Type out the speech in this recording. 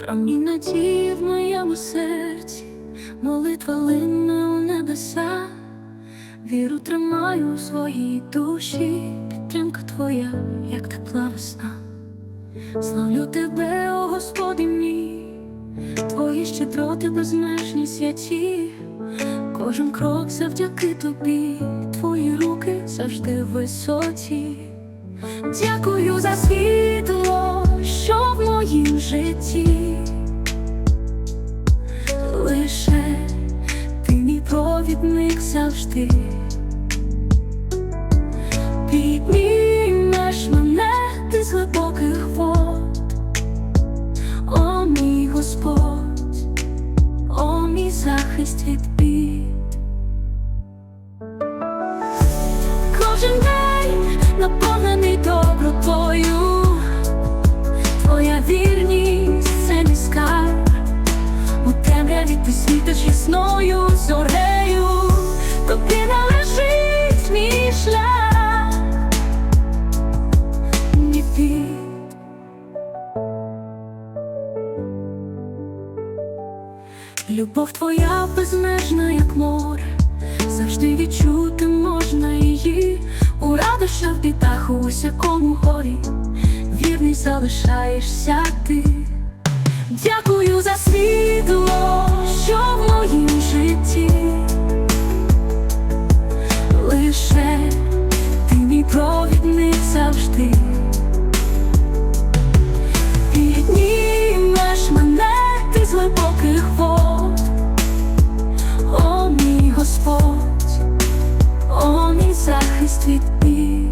Промінь надії в моєму серці, молитва лине у небеса, віру тримаю у своїй душі, підтримка твоя, як тепла весна. Славлю тебе, о Господи мій, твої щедроти безмежні святі, кожен крок завдяки тобі, твої руки завжди висоті. Дякую за світло, що в моїм житті. Завжди. Піднімеш мене ти з глибоких вод, о мій Господь, о мій захист від бід. Кожен день наповнений добротою, твоя вірність це мій скарб, у темряві ти світиш ясною Любов твоя безнежна, як море, завжди відчути можна її, у радощах, в бітах, у усякому горі, вірний залишаєшся ти. Дякую за світло, що в моїм житті лише. світ і